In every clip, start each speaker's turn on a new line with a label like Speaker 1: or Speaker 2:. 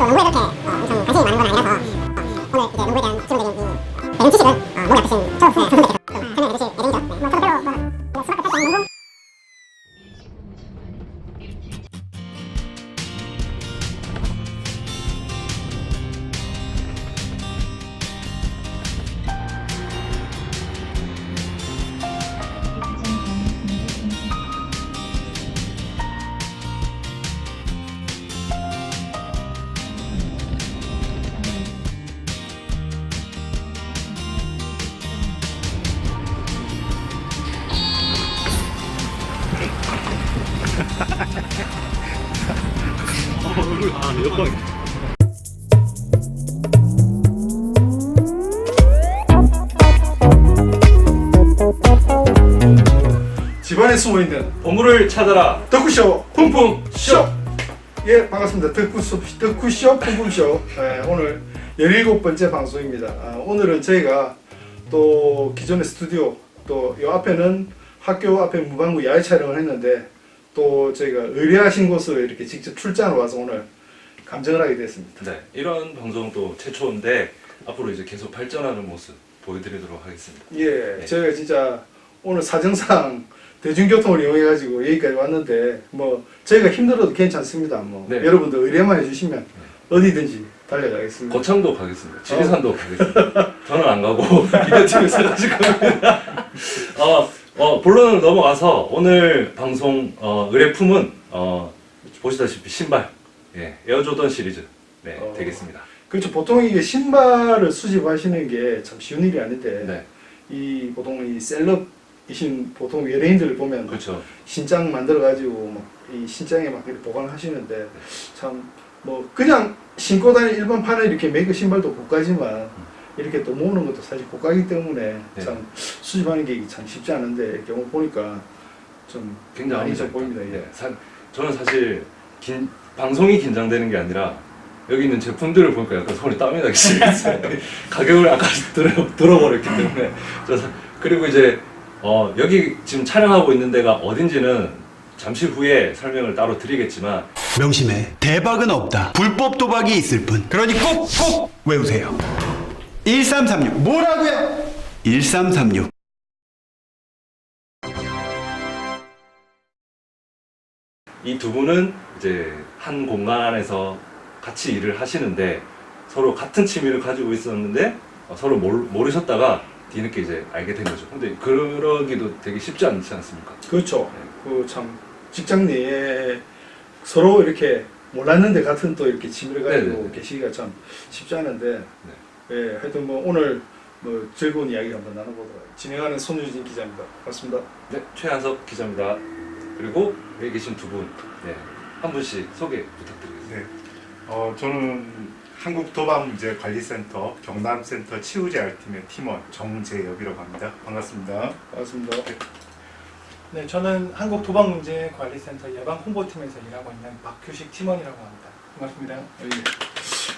Speaker 1: 농구에 그렇게 어, 엄청 관심이 많은 건 아니라서
Speaker 2: 집안에 숨어 있는
Speaker 3: 보물을 찾아라.
Speaker 2: 덕후쇼.
Speaker 3: 쿵쿵 쇼.
Speaker 2: 예 반갑습니다. 덕후쇼 덕후쇼 쿵쿵쇼. 예, 오늘 17번째 방송입니다. 아, 오늘은 저희가 또 기존의 스튜디오 또 이 앞에는 학교 앞에 무방구 야외 촬영을 했는데 또 저희가 의뢰하신 곳을 이렇게 직접 출장을 와서 오늘 감정을 하게 됐습니다
Speaker 3: 네, 이런 방송도 최초인데 앞으로 이제 계속 발전하는 모습 보여드리도록 하겠습니다.
Speaker 2: 예
Speaker 3: 네.
Speaker 2: 저희가 진짜 오늘 사정상 대중교통을 이용해 가지고 여기까지 왔는데 뭐 저희가 힘들어도 괜찮습니다 뭐
Speaker 3: 네.
Speaker 2: 여러분들 의뢰만 해주시면 어디든지 달려가겠습니다
Speaker 3: 거창도 가겠습니다. 지리산도 가겠습니다. 저는 안 가고 기대팀에서 가실 겁니다. 어, 어, 본론으로 넘어가서 오늘 방송 어, 의뢰품은 어, 보시다시피 신발, 예, 에어조던 시리즈 네,
Speaker 2: 어.
Speaker 3: 되겠습니다.
Speaker 2: 그렇죠. 보통 이게 신발을 수집하시는 게 참 쉬운 일이 아닌데
Speaker 3: 네,
Speaker 2: 이 보통 이 셀럽이신 보통 연예인들을 보면
Speaker 3: 그렇죠.
Speaker 2: 신장 만들어 가지고 막이 신장에 막 이렇게 보관하시는데 참 뭐 그냥 신고 다니는 일반 판에 이렇게 메이크 신발도 고가지만 이렇게 또 모으는 것도 사실 고가이기 때문에
Speaker 3: 네.
Speaker 2: 참 수집하는 게 참 쉽지 않은데 이렇게 오늘 보니까 좀
Speaker 3: 굉장히
Speaker 2: 많이 좀
Speaker 3: 아름답다.
Speaker 2: 보입니다. 예.
Speaker 3: 네, 사, 저는 사실 긴, 방송이 긴장되는 게 아니라 여기 있는 제품들을 보니까 약간 손이 땀이 나기 시작했어요. 가격을 아까 들어, 들어버렸기 때문에. 그래서 그리고 이제 어, 여기 지금 촬영하고 있는 데가 어딘지는 잠시 후에 설명을 따로 드리겠지만
Speaker 4: 명심해 대박은 없다 불법 도박이 있을 뿐 그러니 꼭꼭 외우세요 1336 뭐라고요? 1336
Speaker 3: 이 두 분은 이제 한 공간 안에서 같이 일을 하시는데 서로 같은 취미를 가지고 있었는데 어, 서로 모르, 모르셨다가 뒤늦게 이제 알게 된 거죠. 근데 그러기도 되게 쉽지 않지 않습니까?
Speaker 2: 그렇죠. 그 참 직장 내에 서로 이렇게 몰랐는데 같은 또 이렇게 취미를 가지고
Speaker 3: 네네네.
Speaker 2: 계시기가 참 쉽지 않은데 예, 하여튼 뭐 오늘 뭐 즐거운 이야기 한번 나눠보도록 하겠습니다. 진행하는 손유진 기자입니다. 반갑습니다.
Speaker 3: 네, 최한석 기자입니다. 그리고 여기 계신 두 분, 네, 한 분씩 소개 부탁드리겠습니다.
Speaker 5: 네. 어, 저는 한국도박문제관리센터 경남센터 치우재알팀의 팀원 정재엽이라고 합니다. 반갑습니다.
Speaker 2: 반갑습니다.
Speaker 6: 네, 저는 한국 도박 문제 관리센터 예방 홍보팀에서 일하고 있는 박규식 팀원이라고 합니다. 반갑습니다.
Speaker 2: 예.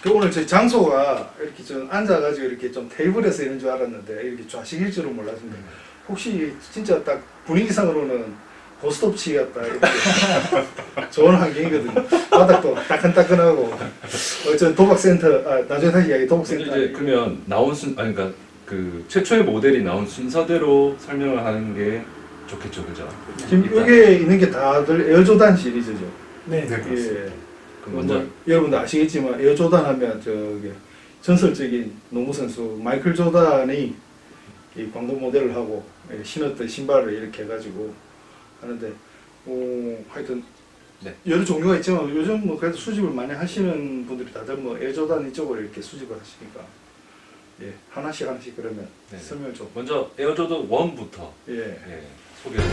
Speaker 2: 그 오늘 저희 장소가 이렇게 좀 앉아가지고 이렇게 좀 테이블에서 이런 줄 알았는데 이렇게 좌식일 줄은 몰랐습니다. 혹시 진짜 딱 분위기상으로는 고스톱치 같다 이렇게 좋은 환경이거든요. 바닥도 따끈따끈하고 어전 도박센터 아 나중에 다시 이야기 도박센터
Speaker 3: 이제 그러면 나온 순, 아니 그러니까 그 최초의 모델이 나온 순서대로 설명을 하는 게 좋겠죠, 그죠?
Speaker 2: 지금
Speaker 3: 일단
Speaker 2: 여기에 있는 게 다들 에어조단 시리즈죠.
Speaker 6: 네,
Speaker 5: 네, 그렇습니다.
Speaker 3: 먼저
Speaker 2: 뭐, 여러분도 아시겠지만 에어 조단 하면 저기 전설적인 농구 선수 마이클 조단이 이 광고 모델을 하고 예, 신었던 신발을 이렇게 해가지고 하는데 어, 하여튼
Speaker 3: 네.
Speaker 2: 여러 종류가 있지만 요즘 뭐 그래도 수집을 많이 하시는 분들이 다들 뭐 에어조단 이쪽으로 이렇게 수집을 하시니까 예 하나씩 하나씩 그러면
Speaker 3: 네.
Speaker 2: 설명 좀
Speaker 3: 먼저 에어조던 1부터
Speaker 2: 예.
Speaker 3: 예, 소개를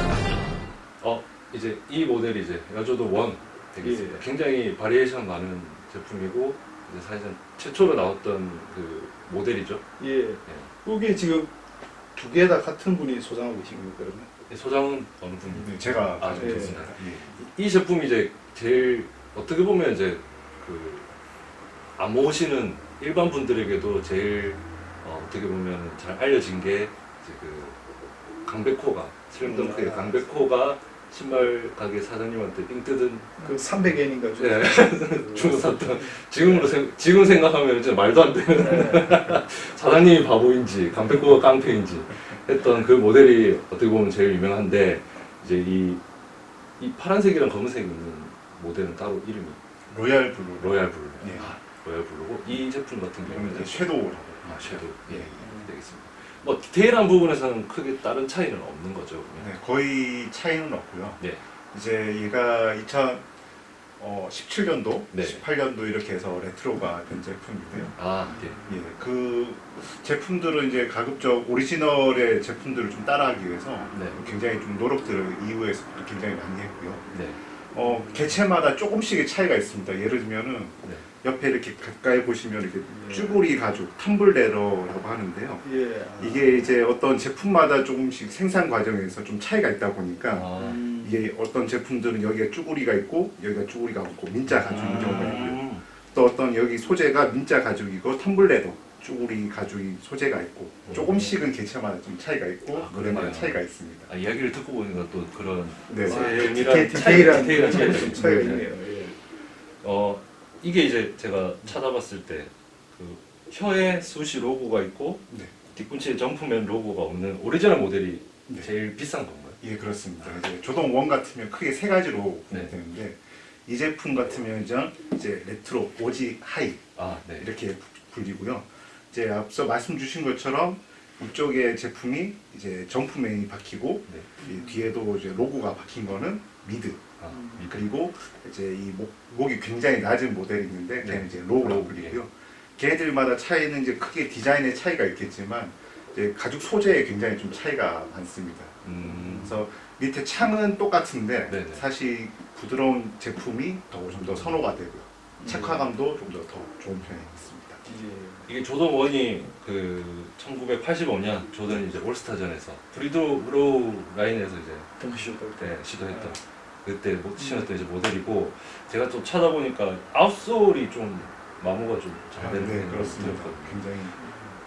Speaker 3: 어 이제 이 모델이 이제 에어조던 1 되겠습니다.
Speaker 2: 예.
Speaker 3: 굉장히 바리에이션 많은 제품이고 이제 사실은 최초로 나왔던 그 모델이죠.
Speaker 2: 예. 이게 지금 두 개 다 같은 분이 소장하고 계신 거예요 그러면?
Speaker 3: 이 소장은 어느 분이?
Speaker 5: 네, 제가
Speaker 3: 아,
Speaker 5: 가지고
Speaker 2: 예.
Speaker 5: 있습니다. 예.
Speaker 3: 이 제품이 이제 제일 어떻게 보면 이제 그안 모으시는 일반 분들에게도 제일 어, 어떻게 보면 잘 알려진 게 이제 그 강백호가 슬램덩크의
Speaker 2: 음.
Speaker 3: 강백호가 신발 가게 사장님한테 삥 뜯은
Speaker 2: 그 300엔인가 좀.
Speaker 3: 네. 주고 샀던 지금으로 생, 지금 생각하면 진짜 말도 안 되는 사장님이 바보인지 강백호가 깡패인지 했던 그 모델이 어떻게 보면 제일 유명한데 이제 이, 이 파란색이랑 검은색 있는 모델은 따로 이름이
Speaker 5: 로얄 블루.
Speaker 3: 로얄 블루
Speaker 5: 예.
Speaker 3: 아, 로얄 블루고 이 제품 같은 경우는
Speaker 5: 이제 섀도우라고.
Speaker 3: 아 섀도우 예,
Speaker 5: 예.
Speaker 3: 되겠습니다 뭐 디테일한 부분에서는 크게 다른 차이는 없는 거죠?
Speaker 5: 네, 거의 차이는 없고요.
Speaker 3: 네.
Speaker 5: 이제 얘가 2017년도,
Speaker 3: 네.
Speaker 5: 18년도 이렇게 해서 레트로가 된 제품이고요.
Speaker 3: 아 예.
Speaker 5: 예, 그 제품들은 이제 가급적 오리지널의 제품들을 좀 따라하기 위해서
Speaker 3: 네.
Speaker 5: 굉장히 좀 노력들을 이후에서 굉장히 많이 했고요.
Speaker 3: 네.
Speaker 5: 어, 개체마다 조금씩의 차이가 있습니다. 예를 들면은
Speaker 3: 네.
Speaker 5: 옆에 이렇게 가까이 보시면 이렇게
Speaker 2: 네.
Speaker 5: 쭈구리 가죽, 텀블레러라고 하는데요.
Speaker 2: 예.
Speaker 5: 이게 이제 어떤 제품마다 조금씩 생산 과정에서 좀 차이가 있다 보니까
Speaker 3: 아.
Speaker 2: 음.
Speaker 5: 이게 어떤 제품들은 여기에 쭈구리가 있고 여기가 쭈구리가 없고 민자 가죽인 경우가 있고요.
Speaker 3: 음.
Speaker 5: 또 어떤 여기 소재가 민자 가죽이고 텀블레도 쭈구리 가죽이 소재가 있고 조금씩은 개체마다 좀 차이가 있고
Speaker 3: 아,
Speaker 5: 그런
Speaker 3: 그러네요.
Speaker 5: 차이가 있습니다.
Speaker 3: 아, 이야기를 듣고 보니까 또 그런
Speaker 5: 네.
Speaker 3: 세밀한
Speaker 2: 디테일,
Speaker 3: 차이-
Speaker 2: 디테일한
Speaker 3: 디테일한 차이가 좀좀
Speaker 2: 차이가
Speaker 3: 있네요.
Speaker 2: 예.
Speaker 3: 어 이게 이제 제가 찾아봤을 때 그 혀에 수시 로고가 있고
Speaker 5: 네.
Speaker 3: 뒤꿈치에 점프맨 로고가 없는 오리지널 모델이
Speaker 5: 네.
Speaker 3: 제일 비싼 건가요?
Speaker 5: 예 그렇습니다. 이제 조동 원 같으면 크게 세 가지로
Speaker 3: 네.
Speaker 5: 되는데 이 제품 같으면 이제 이제 레트로 오지 하이
Speaker 3: 아 네.
Speaker 5: 이렇게 불리고요. 이제 앞서 말씀 주신 것처럼 이쪽에 제품이 이제 점프맨이 박히고
Speaker 3: 네.
Speaker 5: 이 뒤에도 이제 로고가 박힌 거는 미드
Speaker 3: 아, 이
Speaker 5: 그리고 이제 이 목, 목이 굉장히 낮은 모델이 있는데 걔는
Speaker 3: 네.
Speaker 5: 이제 로우라고
Speaker 3: 로우,
Speaker 5: 불리고요. 걔들마다 차이는 이제 크게 디자인의 차이가 있겠지만 이제 가죽 소재에 굉장히 좀 차이가 많습니다.
Speaker 3: 음.
Speaker 5: 그래서 밑에 창은 똑같은데
Speaker 3: 네네.
Speaker 5: 사실 부드러운 제품이 더 좀더 선호가 되고요. 착화감도 좀 더 더 좋은 편에 있습니다.
Speaker 2: 예.
Speaker 3: 이게 조던 원이 그 1985년 조던 이제 올스타전에서 브리드로우 라인에서 이제
Speaker 2: 동시에
Speaker 3: 때 시도했던 그때 못 신었던 이제 모델이고 제가 좀 찾아보니까 아웃솔이 좀 마모가 좀잘
Speaker 5: 아,
Speaker 3: 되는
Speaker 5: 네 그렇습니다. 굉장히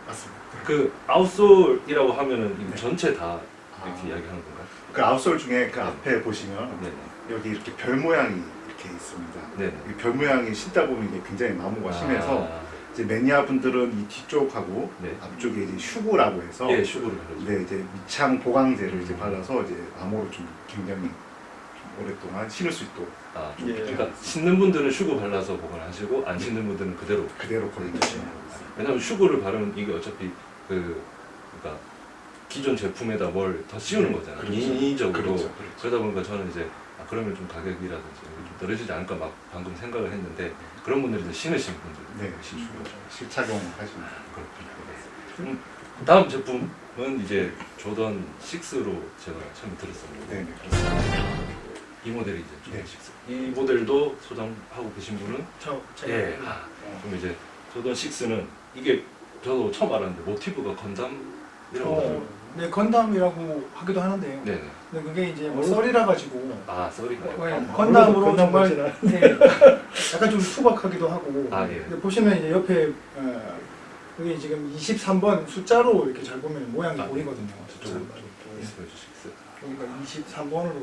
Speaker 5: 맞습니다.
Speaker 3: 그 아웃솔이라고 하면은 이거
Speaker 5: 네.
Speaker 3: 전체 다 이렇게
Speaker 5: 아.
Speaker 3: 이야기하는 건가요?
Speaker 5: 그 아웃솔 중에 그 앞에 보시면
Speaker 3: 네네.
Speaker 5: 여기 이렇게 별 모양이 이렇게 있습니다.
Speaker 3: 네네.
Speaker 5: 이 별 모양이 신다 보면 이게 굉장히 마모가 심해서
Speaker 3: 아,
Speaker 5: 이제 매니아 분들은 이 뒤쪽하고
Speaker 3: 네.
Speaker 5: 앞쪽에 이제 슈구라고 해서
Speaker 3: 예, 슈구를 그러죠.
Speaker 5: 네 이제 밑창 보강제를 이제 발라서 이제 암호를 좀 굉장히 좀 오랫동안 신을 수 있도록
Speaker 3: 아,
Speaker 2: 예.
Speaker 3: 그러니까 신는 분들은 슈구 발라서 보관하시고 안 신는 분들은 그대로
Speaker 5: 그대로 걸리시면
Speaker 3: 왜냐면 슈구를 바르면 이게 어차피 그 그러니까 기존 제품에다 뭘 더 씌우는
Speaker 5: 네,
Speaker 3: 거잖아요.
Speaker 5: 그렇죠.
Speaker 3: 인위적으로
Speaker 5: 그렇죠, 그렇죠.
Speaker 3: 그러다 보니까 저는 이제 아, 그러면 좀 가격이라든지 좀 떨어지지 않을까 막 방금 생각을 했는데 그런 분들이 이제 신으신 분들
Speaker 5: 네
Speaker 3: 신슈구
Speaker 5: 실착용 하시면
Speaker 3: 그렇군요. 음, 다음 제품은 이제 조던 6로 제가 처음 들었습니다.
Speaker 5: 네, 네 그렇습니다.
Speaker 3: 이 모델이 이제 조던
Speaker 5: 네.
Speaker 3: 6. 이 모델도 소장하고 계신 분은
Speaker 6: 저 제가
Speaker 3: 예. 아, 그럼 이제 조던 6는 이게 저도 처음 알았는데 모티브가 건담이라고
Speaker 6: 어,
Speaker 3: 하더라고요.
Speaker 6: 네 건담이라고 하기도 하는데요.
Speaker 3: 네네.
Speaker 6: 근데 그게 이제 뭐 썰이라 가지고
Speaker 3: 아 썰이가.
Speaker 6: 네, 건담으로
Speaker 2: 건담
Speaker 6: 정말 네, 약간 좀 투박하기도 하고
Speaker 3: 아, 예.
Speaker 6: 근데 보시면 이제 옆에 어, 여기 지금 23번 숫자로 이렇게 잘 보면 모양이
Speaker 3: 아, 네.
Speaker 6: 보이거든요.
Speaker 3: 저쪽으로
Speaker 6: 네.
Speaker 3: 말씀해 주시겠어요?
Speaker 6: 그러니까 23번으로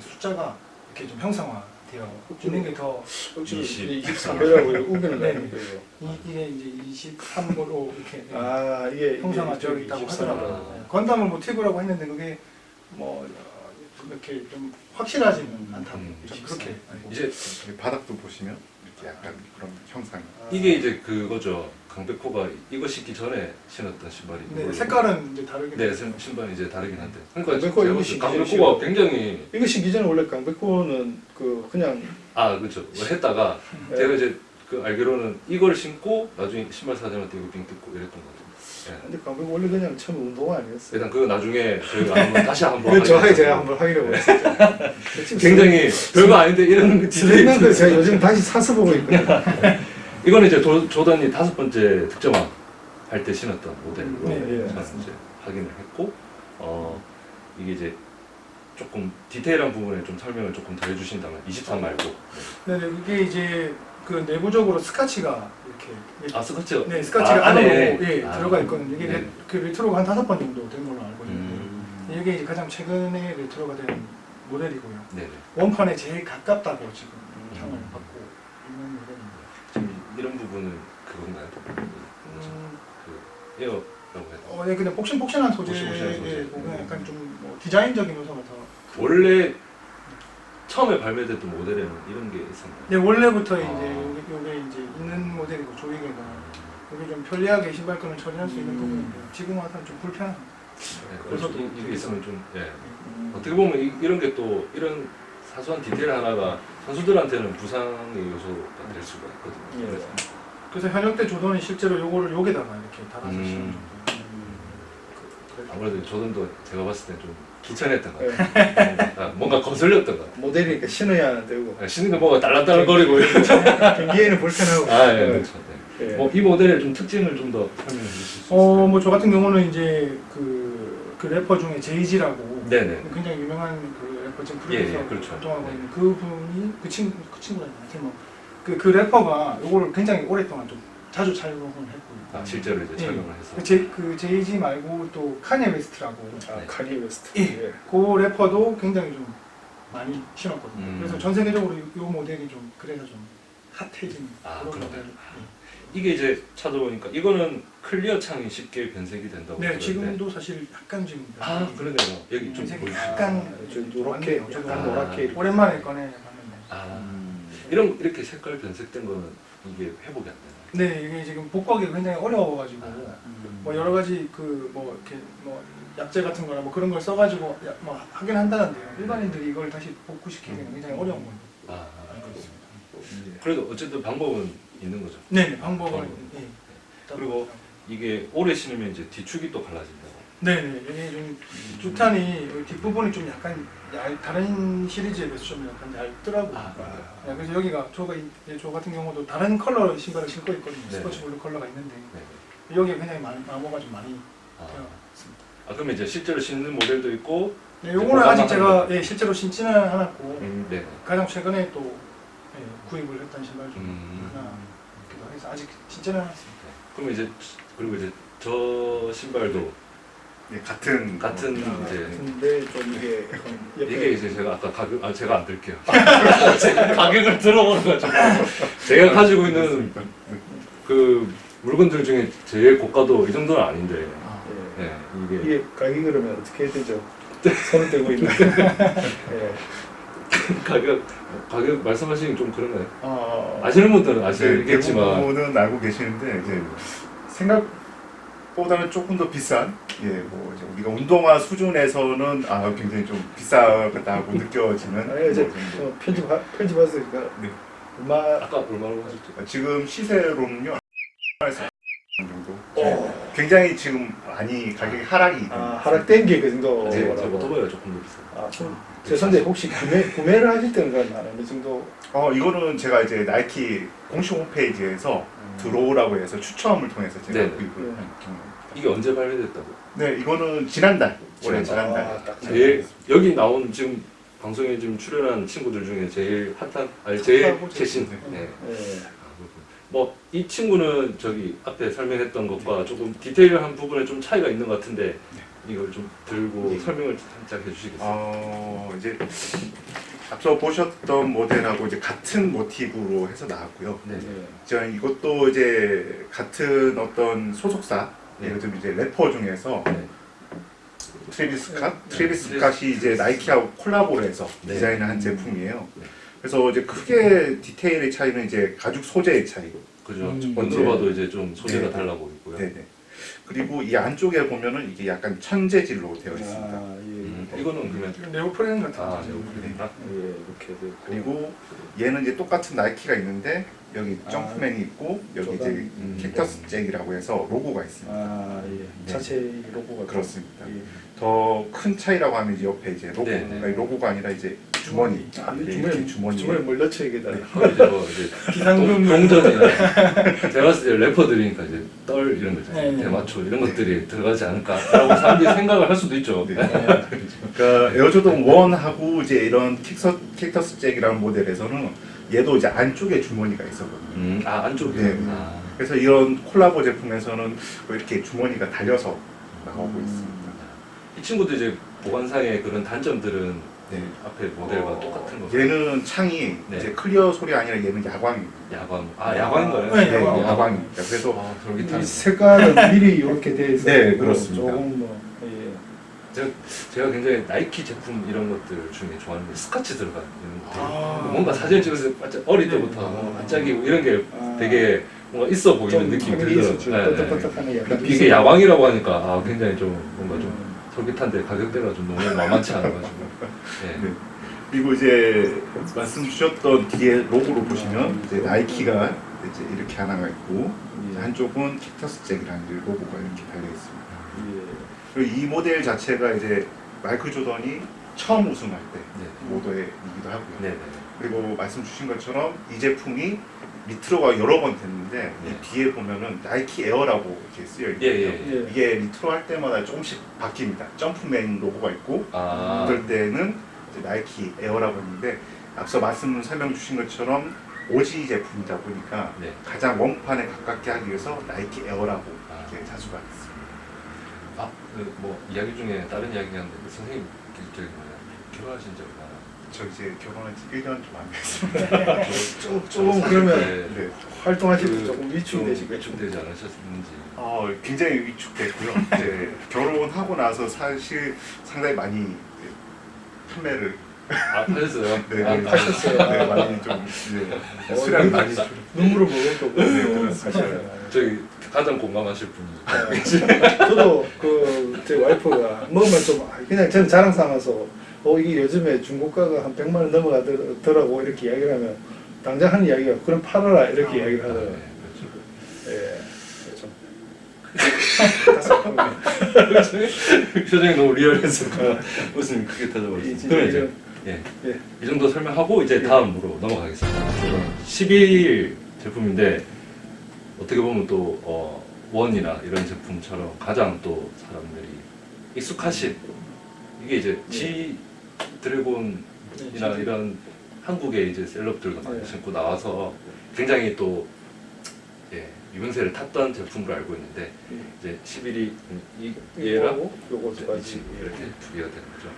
Speaker 6: 숫자가 이렇게 좀 형상화 게더
Speaker 2: 억지로
Speaker 3: 20.
Speaker 2: 23배라고 우기는
Speaker 6: 네.
Speaker 2: 거예요.
Speaker 6: 이게 이제 23번으로 이렇게 네,
Speaker 2: 아 이게
Speaker 6: 형상화되어
Speaker 2: 이게
Speaker 6: 있다고
Speaker 2: 23
Speaker 6: 하더라고요.
Speaker 2: 라고.
Speaker 6: 네. 건담을 모티브라고 했는데 그게 뭐 어, 이렇게 좀 확실하지는 않다고
Speaker 3: 음,
Speaker 6: 좀 그렇게 알고
Speaker 3: 이제
Speaker 5: 바닥도 보시면 약간 그런 형상이
Speaker 3: 이게 이제 그거죠. 강백호가 이거 신기 전에 신었던 신발이.
Speaker 6: 네. 색깔은 이제 다르게
Speaker 3: 네, 신- 신발이 이제 다르긴 한데. 그러니까
Speaker 2: 강백호
Speaker 3: 제가 봤을 때 강백호가 굉장히
Speaker 2: 이거 신기 전에 원래 강백호는 그 그냥
Speaker 3: 아 그렇죠. 뭐 했다가
Speaker 2: 네.
Speaker 3: 제가 이제 그 알기로는 이걸 신고 나중에 신발 사장한테 이거 빙 뜯고 이랬던 것 같아요. 예.
Speaker 2: 근데 강백호 원래 그냥 처음 운동화 아니었어요.
Speaker 3: 일단 그거 나중에 저희가 한번 다시 한번
Speaker 2: 그렇죠.
Speaker 3: 하겠습니다.
Speaker 2: 제가 한번 확인해 보겠습니다.
Speaker 3: 굉장히 별거 아닌데 이런
Speaker 2: 진행된 거 제가 요즘 다시 사서 보고 있거든요.
Speaker 3: 이거는 이제 조, 조던이 다섯 번째 득점왕 할 때 신었던 모델로
Speaker 2: 네, 네,
Speaker 3: 저는 이제 확인을 했고 어 이게 이제 조금 디테일한 부분에 좀 설명을 조금 더 해주신다면 23 말고
Speaker 6: 네, 네, 이게 이제 그 내부적으로 스카치가 이렇게
Speaker 3: 아 스커츠
Speaker 6: 네 스카치가
Speaker 3: 아,
Speaker 6: 안으로
Speaker 3: 안에.
Speaker 6: 예,
Speaker 3: 아,
Speaker 6: 들어가 있거든요. 이게
Speaker 3: 네.
Speaker 6: 레- 그 레트로가 한 다섯 번 정도 된 걸로 알고 있는데
Speaker 3: 음,
Speaker 6: 이게 이제 가장 최근에 레트로가 된 모델이고요.
Speaker 3: 네네.
Speaker 6: 원판에 제일 가깝다고 지금 상을
Speaker 3: 음.
Speaker 6: 받고 있는 모델입니다.
Speaker 3: 지금 이런 부분은 그건가요?
Speaker 6: 음,
Speaker 3: 그 에어라고?
Speaker 6: 어, 예, 그냥 폭신폭신한 소재,
Speaker 3: 폭신폭신한 소재.
Speaker 6: 예, 약간 좀 뭐 디자인적인 요소가 더.
Speaker 3: 원래 처음에 발매됐던 모델에는 이런 게 있었나요?
Speaker 6: 네, 원래부터 이제
Speaker 3: 아.
Speaker 6: 요게, 요게 이제 있는 모델이고 조이개가 요게 좀 편리하게 신발끈을 처리할 수 있는
Speaker 3: 음.
Speaker 6: 부분인데 지금 와서는 좀 불편합니다.
Speaker 3: 네,
Speaker 6: 그래서
Speaker 3: 그래서 이- 이게 있으면 좀 예.
Speaker 6: 음.
Speaker 3: 어떻게 보면 이, 이런 게 또 이런 사소한 디테일 하나가 선수들한테는 부상의 요소가 될 수가 있거든요.
Speaker 2: 예.
Speaker 3: 그래서
Speaker 6: 그래서 현역 때 조던이 실제로 요거를 여기다가 이렇게 달아서
Speaker 3: 음.
Speaker 6: 정도.
Speaker 3: 아무래도 조던도 제가 봤을 때좀 귀찮았던 것
Speaker 2: 예.
Speaker 3: 같아요. 뭔가, 뭔가 거슬렸던 것 같아요.
Speaker 2: 모델이니까 신어야 되고
Speaker 3: 아, 신는 거 뭔가 딸랑딸랑거리고
Speaker 2: 경기에는 불편하고.
Speaker 3: 아, 예,
Speaker 2: 예.
Speaker 3: 그렇죠. 네.
Speaker 2: 예.
Speaker 3: 뭐, 이 모델의 좀 특징을 좀 더 설명해 주실 수 있을까요?
Speaker 6: 어, 뭐 저 같은 경우는 이제 그, 그 래퍼 중에 제이지라고
Speaker 3: 네네.
Speaker 6: 굉장히 유명한 그 래퍼 지금
Speaker 3: 예,
Speaker 6: 프로듀서
Speaker 3: 예, 그렇죠.
Speaker 6: 활동하고
Speaker 3: 네.
Speaker 6: 있는 그 분이 그 친구 그 친구라는 하여튼 뭐그 그 래퍼가 요거를 굉장히 오랫동안 좀 자주 촬영을 했고요.
Speaker 3: 아, 실제로 이제
Speaker 6: 예.
Speaker 3: 착용을 해서.
Speaker 6: 그, 제, 그 제이지 말고 또 카니 웨스트라고
Speaker 2: 아,
Speaker 3: 네.
Speaker 2: 카니 웨스트.
Speaker 6: 예.
Speaker 2: 예.
Speaker 6: 그 래퍼도 굉장히 좀 많이 신었거든요.
Speaker 3: 음.
Speaker 6: 그래서 전 세계적으로 이, 이 모델이 좀 그래서 좀 핫해진
Speaker 3: 아,
Speaker 6: 그런? 모델.
Speaker 3: 이게 이제 찾아보니까 이거는 클리어 창이 쉽게 변색이 된다고.
Speaker 6: 네,
Speaker 3: 들었는데.
Speaker 6: 지금도 사실 약간 지금
Speaker 3: 아, 그러네요. 여기 좀
Speaker 6: 색이
Speaker 3: 보여주세요.
Speaker 6: 약간
Speaker 2: 아, 좀 노랗게,
Speaker 6: 왔네요.
Speaker 2: 약간
Speaker 3: 아.
Speaker 2: 노랗게.
Speaker 6: 오랜만에 꺼내 봤는데.
Speaker 3: 아, 이런 이렇게 색깔 변색된 거는 이게 회복이 안 되나요?
Speaker 6: 네, 이게 지금 복구하기 가 굉장히 어려워가지고
Speaker 3: 아.
Speaker 6: 뭐 여러 가지 그 뭐 이렇게 뭐 약재 같은 거나 뭐 그런 걸 써가지고 야- 뭐 하긴 한다는데요. 일반인들이 이걸 다시 복구시키기는 굉장히 어려운 거예요.
Speaker 3: 아,
Speaker 6: 알고 있습니다.
Speaker 3: 그래도 어쨌든 방법은 있는 거죠.
Speaker 6: 네, 방법은
Speaker 3: 방법은.
Speaker 6: 예.
Speaker 3: 그리고 이게 오래 신으면 이제 뒤축이 또 갈라진다고.
Speaker 6: 네, 네, 이게 좀 주탄이 여기 뒷부분이 좀 약간 얇, 다른 시리즈에 비해서 좀 약간 얇더라고요.
Speaker 3: 아,
Speaker 6: 네, 그래서 여기가 저가 이- 예, 저 같은 경우도 다른 컬러 신발을 신고 있거든요.
Speaker 3: 네.
Speaker 6: 스포츠 블루 컬러가 있는데
Speaker 3: 네.
Speaker 6: 여기에 굉장히 많이 마모가 좀 많이
Speaker 3: 아,
Speaker 6: 있습니다.
Speaker 3: 아 그러면 이제 실제로 신는 모델도 있고.
Speaker 6: 네, 요거는 아직 제가 예, 실제로 신지는 않았고
Speaker 3: 음, 네.
Speaker 6: 가장 최근에 또 예, 구입을 했던 신발 중
Speaker 3: 음.
Speaker 6: 하나 해서 아직 신지는 않았습니다.
Speaker 3: 그러면 이제 그리고 이제 저 신발도
Speaker 5: 네, 같은
Speaker 3: 같은
Speaker 5: 뭐,
Speaker 3: 이제
Speaker 2: 근데 좀 이게 약간 옆에
Speaker 3: 이게 이제 제가 아까 가격 아 제가 안 들게요. 제가 가격을 들어버려가지고 제가 가지고 있는 그 물건들 중에 제일 고가도 이 정도는 아닌데.
Speaker 2: 예.
Speaker 3: 네, 이게
Speaker 2: 이게 가격이 그러면 어떻게 해야 되죠? 손을 떼고 있는데. 예.
Speaker 3: 가격 가격 말씀하시긴 좀 그런가요?
Speaker 2: 아,
Speaker 3: 아시는 분들은
Speaker 5: 네,
Speaker 3: 아시겠지만
Speaker 5: 대부분은 알고 계시는데 이제 생각보다는 조금 더 비싼 예, 뭐 이제 우리가 운동화 수준에서는 아 굉장히 좀 비싸다고 느껴지는
Speaker 2: 아니 이제
Speaker 5: 뭐 정도.
Speaker 2: 어, 편집 편집하으니까
Speaker 5: 네.
Speaker 2: 얼마
Speaker 3: 아까 얼마라고 하셨죠?
Speaker 5: 아, 지금 시세로는요
Speaker 2: 어.
Speaker 5: 굉장히 지금 많이 가격이 하락이
Speaker 2: 아, 하락된 게그 정도.
Speaker 3: 네, 제, 제 오토바이가 조금 더 비싸요.
Speaker 2: 아, 좀 죄송한데 혹시 구매 구매를 하실 때는 한 어느 정도?
Speaker 5: 어 이거는 제가 이제 나이키 공식 홈페이지에서 들어오라고 해서 추첨을 통해서 제가
Speaker 3: 네.
Speaker 5: 구입을
Speaker 2: 네.
Speaker 5: 한 경우입니다.
Speaker 3: 이게 언제 발매됐다고?
Speaker 5: 네 이거는 지난달 올해
Speaker 3: 지난달.
Speaker 5: 지난달
Speaker 2: 아, 딱
Speaker 3: 제일 여기 나온 지금 방송에 지금 출연한 친구들 중에 제일 핫한 아니 제일
Speaker 6: 핫하고
Speaker 3: 최신.
Speaker 6: 제일-
Speaker 3: 네.
Speaker 2: 예.
Speaker 3: 뭐이 친구는 저기 앞에 설명했던 것과 조금 디테일한 부분에 좀 차이가 있는 것 같은데 이걸 좀 들고
Speaker 5: 네.
Speaker 3: 설명을 살짝 해주시겠어요?
Speaker 5: 어 이제 앞서 보셨던 모델하고 이제 같은 모티브로 해서 나왔고요.
Speaker 3: 네.
Speaker 2: 예.
Speaker 5: 저는 이것도 이제 같은 어떤 소속사
Speaker 3: 네.
Speaker 5: 요즘 이제 래퍼 중에서
Speaker 3: 네.
Speaker 5: 트레비스 스캇,
Speaker 2: 네.
Speaker 5: 트레비스 스캇이 이제 나이키하고 콜라보를 해서
Speaker 3: 네.
Speaker 5: 디자인한 제품이에요.
Speaker 3: 네.
Speaker 5: 그래서 이제 크게 디테일의 차이는 이제 가죽 소재의 차이.
Speaker 3: 그죠.
Speaker 2: 음,
Speaker 3: 겉으로
Speaker 5: 네.
Speaker 3: 봐도 이제 좀 소재가
Speaker 5: 네.
Speaker 3: 달라 보이고요.
Speaker 5: 네네. 그리고 이 안쪽에 보면은 이게 약간 천재질로 되어 있습니다.
Speaker 2: 아, 예.
Speaker 3: 음, 이거는 그러면
Speaker 6: 네오프렌 같은
Speaker 3: 아,
Speaker 6: 거죠.
Speaker 3: 네오프렌인가?
Speaker 2: 예, 이렇게 되고.
Speaker 5: 그리고 얘는 이제 똑같은 나이키가 있는데 여기
Speaker 2: 아,
Speaker 5: 점프맨이 있고 여기
Speaker 2: 조단.
Speaker 5: 이제
Speaker 3: 음.
Speaker 5: 캡터스 잭이라고 해서 로고가 있습니다.
Speaker 2: 아, 예.
Speaker 5: 네.
Speaker 2: 자체 로고가
Speaker 5: 그렇습니다.
Speaker 2: 예.
Speaker 5: 더큰 차이라고 하면 이제 옆에 이제 로고,
Speaker 3: 네, 네.
Speaker 5: 아니, 로고가 아니라 이제 주머니.
Speaker 2: 아,
Speaker 5: 네,
Speaker 2: 주머니
Speaker 5: 이렇게 주머니.
Speaker 2: 주머니
Speaker 3: 뭘뭐 이제
Speaker 6: 비상금
Speaker 3: 동- 동전이나 제가 봤을 때 래퍼들이니까 이제 떨 이런 거 있잖아요.
Speaker 6: 네, 네.
Speaker 3: 대마초 이런 것들이 들어가지 않을까라고 사람들이 생각을 할 수도 있죠.
Speaker 5: 네. 그러니까 에어조던 1하고 이제 이런 킥서, 킥터스 잭이라는 모델에서는 얘도 이제 안쪽에 주머니가 있었거든요.
Speaker 3: 음, 아 안쪽에.
Speaker 5: 네.
Speaker 3: 아,
Speaker 5: 그래서 이런 콜라보 제품에서는 뭐 이렇게 주머니가 달려서 나오고
Speaker 2: 음.
Speaker 5: 있습니다.
Speaker 3: 이 친구도 이제 보관상의 그런 단점들은
Speaker 5: 네.
Speaker 3: 앞에 모델과
Speaker 5: 어,
Speaker 3: 똑같은 거.
Speaker 5: 얘는 창이
Speaker 3: 네.
Speaker 5: 이제 클리어 소리 아니라 얘는 야광입니다.
Speaker 3: 야광. 아 야광인가요?
Speaker 6: 네,
Speaker 5: 네,
Speaker 6: 야광.
Speaker 5: 야광입니다. 그래서
Speaker 3: 아, 솔깃한.
Speaker 2: 이 색깔은 미리 이렇게 돼 있어요.
Speaker 5: 네, 그렇습니다.
Speaker 2: 조금 뭐 예.
Speaker 3: 제가, 제가 굉장히 나이키 제품 이런 것들 중에 좋아하는 게 스카치 들어간 이런 것들.
Speaker 6: 아.
Speaker 3: 뭔가 사진 반짝- 어릴
Speaker 6: 네.
Speaker 3: 때부터 뭐 반짝이고 이런 게
Speaker 2: 아.
Speaker 3: 되게 뭔가 있어 보이는
Speaker 2: 좀
Speaker 3: 느낌이
Speaker 2: 당연히
Speaker 3: 들더라고요. 네, 네.
Speaker 2: 약간
Speaker 3: 이게. 야광이라고 하니까 아, 굉장히 좀 뭔가 좀
Speaker 2: 음.
Speaker 3: 솔깃한데 가격대가 좀 너무 만만치 않아가지고. 네.
Speaker 5: 네. 그리고 이제 말씀 주셨던 뒤에 로고로 보시면 이제 나이키가 이제 이렇게 하나가 있고 이제 한쪽은 킥터스 잭이라는 이제 로고가 이렇게 달려 있습니다.
Speaker 2: 예.
Speaker 5: 그리고 이 모델 자체가 이제 마이클 조던이 처음 우승할 때
Speaker 3: 네.
Speaker 5: 모델이기도 하고요.
Speaker 3: 네. 네.
Speaker 5: 그리고 말씀 주신 것처럼 이 제품이 리트로가 여러 번 됐는데
Speaker 3: 네.
Speaker 5: 이 뒤에 보면은 나이키 에어라고 이렇게 쓰여
Speaker 3: 예,
Speaker 5: 있거든요.
Speaker 3: 예.
Speaker 2: 예.
Speaker 5: 이게 리트로 할 때마다 조금씩 바뀝니다. 점프맨 로고가 있고
Speaker 3: 아.
Speaker 5: 어떨 때는 이제 나이키 에어라고 했는데 앞서 말씀 설명 주신 것처럼 오지 제품이다 보니까
Speaker 3: 네.
Speaker 5: 가장 원판에 가깝게 하기 위해서 나이키 에어라고
Speaker 3: 아.
Speaker 5: 이렇게 자주가 됐습니다.
Speaker 3: 아, 그 뭐 이야기 중에 다른 이야기였는데 그 선생님 그 저기 뭐야 결혼하신 지 얼마나?
Speaker 5: 저 이제 결혼한 지 1년 좀 안 됐습니다.
Speaker 2: 좀, 조금 그러면
Speaker 3: 네.
Speaker 5: 네.
Speaker 2: 활동하실
Speaker 3: 때그
Speaker 2: 조금 위축이
Speaker 3: 좀
Speaker 2: 되시겠죠.
Speaker 3: 위축되지 않으셨는지.
Speaker 5: 어, 굉장히 위축됐고요. 이제 결혼하고 나서 사실 상당히 많이 판매를
Speaker 3: 아 하셨어요?
Speaker 5: 네,
Speaker 3: 아,
Speaker 5: 네.
Speaker 2: 하셨어요.
Speaker 5: 네, 많이 좀
Speaker 2: 어,
Speaker 5: 수량
Speaker 2: 눈-
Speaker 5: 많이 줄-
Speaker 2: 눈물을 먹을 거고.
Speaker 5: 네, 그렇습니다.
Speaker 3: 저기 가장 공감하실 분이
Speaker 2: 저도 그 제 와이프가 먹으면 좀 아, 그냥 저는 자랑 삼아서 어 이게 요즘에 중고가가 한 100만 원 넘어가더라고 이렇게 이야기를 하면 당장 하는 이야기가 그럼 팔아라 이렇게 이야기를 하더라고요.
Speaker 3: 네,
Speaker 2: 예. 좀 답답합니다.
Speaker 3: 그렇죠. 표정이 너무 리얼해서 웃음이 크게
Speaker 2: 이
Speaker 3: 터져버렸어요.
Speaker 2: 진짜
Speaker 3: 그럼 이제
Speaker 2: 이런
Speaker 3: 예,
Speaker 2: 예.
Speaker 3: 이 정도 설명하고 이제 다음으로 넘어가겠습니다. 12일 제품인데 어떻게 보면 또 어, 원이나 이런 제품처럼 가장 또 사람들이 익숙하신 이게 이제 G 드래곤이나
Speaker 2: 네,
Speaker 3: 이런 한국의 이제 셀럽들도 많이
Speaker 2: 네.
Speaker 3: 신고 나와서 굉장히 또 예, 유명세를 탔던 제품으로 알고 있는데
Speaker 2: 예.
Speaker 3: 이제 11이 이 얘랑
Speaker 2: 요거
Speaker 3: 이제 두이
Speaker 2: 가지
Speaker 3: 친구 이렇게 두 개가 되는 거죠.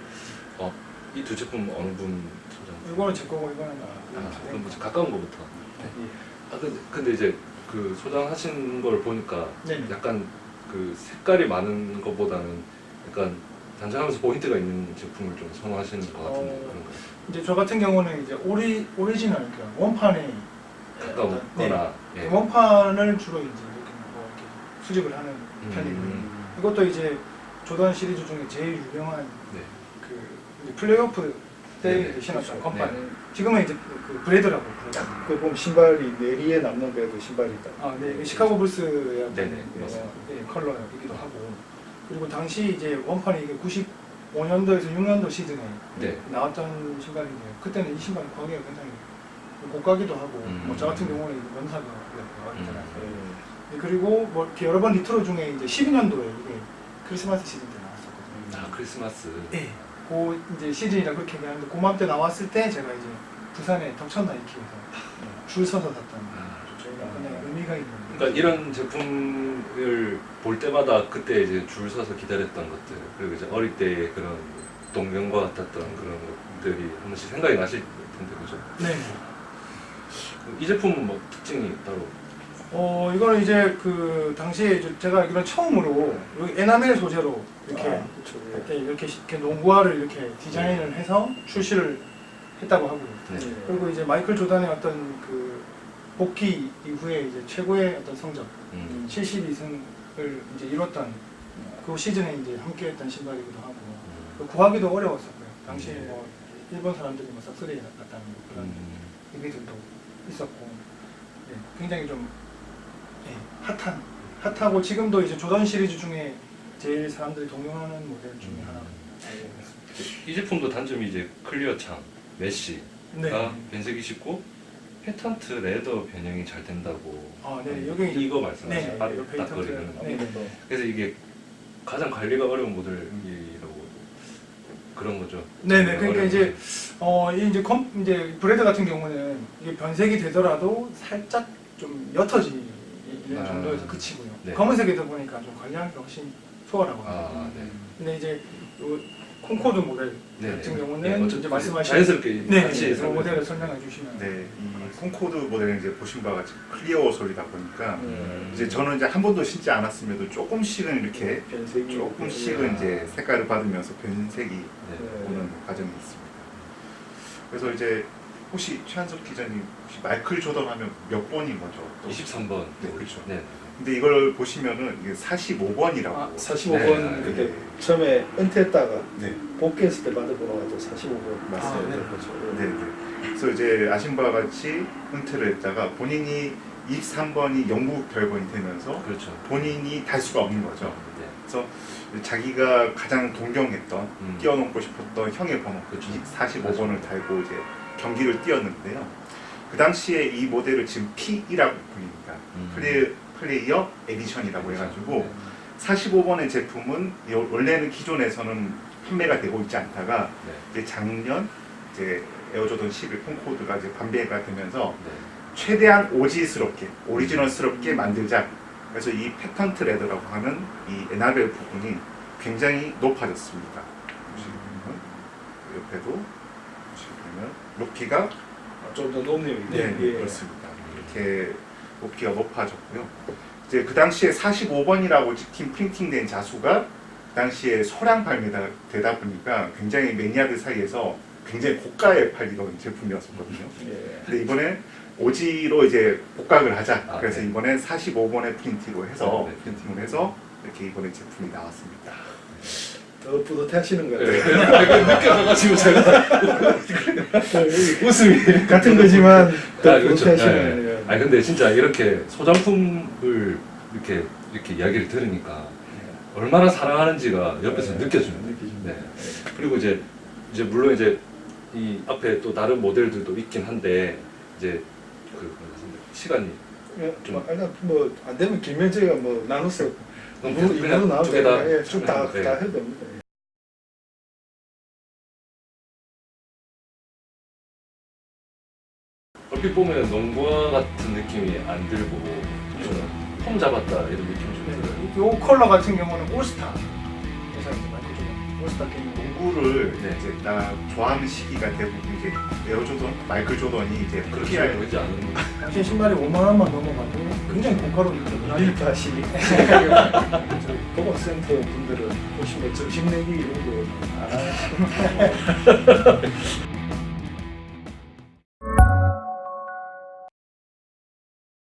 Speaker 3: 어, 이 두 제품 어느 분 소장?
Speaker 6: 이거는 제 거고 이거는
Speaker 3: 아,
Speaker 6: 제
Speaker 3: 그럼
Speaker 6: 거.
Speaker 3: 뭐 가까운 거부터.
Speaker 2: 예.
Speaker 3: 아 근데, 근데 이제 그 소장하신 걸 보니까
Speaker 6: 네네.
Speaker 3: 약간 그 색깔이 많은 것보다는 약간 단장하면서 포인트가 있는 제품을 좀 선호하시는 것 같은데
Speaker 6: 어,
Speaker 3: 그런가요?
Speaker 6: 이제 저 같은 경우는 이제 오리 오리지널 그 원판에 어떤- 네.
Speaker 3: 가까웠거나 예.
Speaker 6: 원판을 주로 이제 이렇게 뭐 이렇게 수집을 하는 편이고요.
Speaker 3: 음,
Speaker 6: 이것도 이제 조던 시리즈 중에 제일 유명한
Speaker 3: 네.
Speaker 6: 그 이제 플레이오프 때 이제 신었던
Speaker 3: 그렇죠. 네.
Speaker 6: 지금은 이제 그 브레드라고 부르죠.
Speaker 2: 그 보면 신발이 내리에 남는 그래도 신발이 있다.
Speaker 6: 아, 네, 이게 시카고 불스의 어떤
Speaker 3: 네네,
Speaker 6: 그,
Speaker 3: 맞습니다.
Speaker 6: 예, 컬러이기도 하고 그리고 당시 이제 원판이 이게 95년도에서 6년도 시즌에
Speaker 3: 네.
Speaker 6: 나왔던 신발인데 그때는 이 신발 가격이 굉장히 고가기도 하고
Speaker 3: 음.
Speaker 6: 뭐 저 같은 경우는 이제 나왔잖아요.
Speaker 3: 음.
Speaker 6: 네, 그리고 뭐 이렇게 여러 번 리트로 중에 이제 12년도에 이게 크리스마스 시즌 때 나왔었거든요.
Speaker 3: 아 크리스마스.
Speaker 6: 네. 그 이제 시즌이라 그렇게 얘기하는데 고맘 때 나왔을 때 제가 이제 부산에 덕천 나이키에서 줄 서서 샀던
Speaker 3: 아,
Speaker 6: 그냥 의미가 있는
Speaker 3: 그러니까 이런 제품을 볼 때마다 그때 이제 줄 서서 기다렸던 것들 그리고 이제 어릴 때의 그런 동경과 같았던 그런 것들이 한 번씩 생각이 나실 텐데 그죠?
Speaker 6: 네.
Speaker 3: 이 제품은 뭐 특징이 따로
Speaker 6: 어 이거는 이제 그 당시에 이제 제가 알기로는 처음으로 여기 에나멜 소재로 이렇게
Speaker 2: 아, 그렇죠. 예.
Speaker 6: 이렇게 이렇게, 시- 이렇게 농구화를 이렇게 디자인을 해서 출시를 했다고 하고요.
Speaker 3: 네.
Speaker 2: 예.
Speaker 6: 그리고 이제 마이클 조단의 어떤 그 복귀 이후에 이제 최고의 어떤 성적
Speaker 3: 음.
Speaker 6: 72승을 이제 이뤘던 그 시즌에 이제 함께했던 신발이기도 하고
Speaker 3: 음.
Speaker 6: 그 구하기도 어려웠었고요. 당시에
Speaker 3: 네.
Speaker 6: 뭐 일본 사람들이 뭐 싹쓸이 났다는 그런
Speaker 3: 음.
Speaker 6: 얘기들도 있었고 예, 굉장히 좀 예, 핫한 핫하고 지금도 이제 조던 시리즈 중에 제일 사람들이 동경하는 모델 중에
Speaker 3: 음.
Speaker 6: 있습니다.
Speaker 3: 이 제품도 단점이 이제 클리어 창 메쉬가
Speaker 6: 네.
Speaker 3: 변색이 쉽고 페턴트 레더 변형이 잘 된다고
Speaker 6: 아, 네. 여기
Speaker 3: 이거 말씀하신
Speaker 6: 네,
Speaker 3: 네,
Speaker 6: 이거
Speaker 3: 딱거리는
Speaker 6: 네.
Speaker 3: 그래서 이게 가장 관리가 어려운 모델이라고 그런 거죠.
Speaker 6: 네 네. 그러니까
Speaker 3: 어려운
Speaker 6: 이제 어, 이 이제 컴 이제 브레드 같은 경우는 이게 변색이 되더라도 살짝 좀 옅어지는
Speaker 3: 아.
Speaker 6: 정도에서 그치고요.
Speaker 3: 네.
Speaker 6: 검은색이다 보니까 좀 관리하기가 훨씬 수월하고.
Speaker 3: 아, 네.
Speaker 6: 근데 이제 요 콩코드 모델
Speaker 3: 네.
Speaker 6: 같은 경우는
Speaker 3: 네, 어차피
Speaker 6: 이제 말씀하신
Speaker 3: 자연스럽게
Speaker 6: 네,
Speaker 3: 같이
Speaker 6: 네, 그 모델을 설명해 주시면
Speaker 5: 네, 이 콩코드 모델은 이제 보신 바와 같이 클리어 솔이다 보니까
Speaker 3: 음.
Speaker 5: 이제 저는 이제 한 번도 신지 않았음에도 조금씩은 이렇게
Speaker 2: 변색이
Speaker 5: 조금씩은 이제 색깔을 받으면서 변색이
Speaker 3: 네.
Speaker 5: 오는 과정이 있습니다. 그래서 이제 혹시 최한석 기자님 혹시 마이클 조던 하면 몇 번인 거죠? 또?
Speaker 3: 23번.
Speaker 5: 네, 그렇죠.
Speaker 3: 네.
Speaker 5: 근데 이걸 보시면은 이게 45번이라고.
Speaker 2: 아, 45번
Speaker 3: 네.
Speaker 2: 그렇게 처음에 은퇴했다가
Speaker 5: 네,
Speaker 2: 복귀했을 때 받아보러가지고 45번
Speaker 5: 맞아요.
Speaker 2: 네,
Speaker 5: 네.
Speaker 2: 그렇죠.
Speaker 5: 네, 네. 그래서 이제 아신 바와 같이 은퇴를 했다가 본인이 23번이 영국 결번이 되면서
Speaker 3: 그렇죠.
Speaker 5: 본인이 달 수가 없는 거죠.
Speaker 3: 네.
Speaker 5: 그래서 자기가 가장 동경했던
Speaker 3: 음.
Speaker 5: 뛰어넘고 싶었던 형의 번호
Speaker 3: 그렇죠.
Speaker 5: 45번을 달고 이제 경기를 뛰었는데요. 그 당시에 이 모델을 지금 P2라고 부릅니다.
Speaker 3: 음.
Speaker 5: 플레이, 플레이어 에디션이라고
Speaker 3: 그렇죠.
Speaker 5: 해가지고 45번의 제품은 요- 원래는 기존에서는 판매가 되고 있지 않다가
Speaker 3: 네.
Speaker 5: 이제 작년 이제 에어조던 11 폰코드가 이제 판매가 되면서
Speaker 3: 네.
Speaker 5: 최대한 오지스럽게 오리지널스럽게 만들자. 그래서 이 패턴트 레더라고 하는 이 에나벨 부분이 굉장히 높아졌습니다. 보시면 옆에도 보시면 높이가
Speaker 2: 좀 더 높네요.
Speaker 5: 네,
Speaker 2: 예.
Speaker 5: 그렇습니다. 이렇게 높이가 높아졌고요. 이제 그 당시에 45번이라고 찍힌 프린팅된 자수가 그 당시에 소량 발매되다 보니까 굉장히 매니아들 사이에서 굉장히 고가에 팔리던 제품이었었거든요.
Speaker 2: 예.
Speaker 5: 근데 이번에 오지로 이제 복각을 하자.
Speaker 3: 아,
Speaker 5: 그래서
Speaker 3: 네.
Speaker 5: 이번에 45번의 프린팅으로 해서
Speaker 3: 네, 네,
Speaker 5: 프린팅을 해서 이렇게 이번에 제품이 나왔습니다.
Speaker 2: 더 뿌듯해하시는 것
Speaker 3: 네.
Speaker 2: 같아요.
Speaker 3: 느껴가지고 제가 웃음이.
Speaker 2: 같은 거지만 더
Speaker 3: 아, 그렇죠.
Speaker 2: 뿌듯해하시는
Speaker 3: 네.
Speaker 2: 거예요.
Speaker 3: 아니 근데 진짜 이렇게 소장품을 이렇게 이렇게 이야기를 들으니까 얼마나 사랑하는지가 옆에서
Speaker 2: 네.
Speaker 3: 느껴집니다.
Speaker 2: 느껴집니다.
Speaker 3: 네. 그리고 이제 이제 물론 이제 이 앞에 또 다른 모델들도 있긴 한데 이제 그 시간이
Speaker 2: 예,
Speaker 3: 좀-
Speaker 2: 뭐, 일단 뭐안 되면 길면 저희가 뭐 나눠서 이부
Speaker 3: 그냥
Speaker 2: 이부로 나와도
Speaker 3: 두개 다
Speaker 2: 예, 쭉다
Speaker 3: 네.
Speaker 2: 다 해도 됩니다. 예.
Speaker 3: 얼핏 보면 농구화 같은 느낌이 안 들고 좀 폼 잡았다 이런 느낌이 좀 들어요.
Speaker 6: 요 컬러 같은 경우는 올스타 스타 게임
Speaker 5: 농구를
Speaker 3: 네.
Speaker 5: 이제 나 좋아하는 시기가 대부분 이제 에어 조던, 마이클 조던이 이제
Speaker 3: 그렇게
Speaker 5: PR
Speaker 3: 보이지 않은
Speaker 6: 당시 신발이 5만 원만 넘어가도 굉장히 고가로
Speaker 2: 밀파시. 보건센터 분들은 보시면 점심 내기 이런 거안 하시고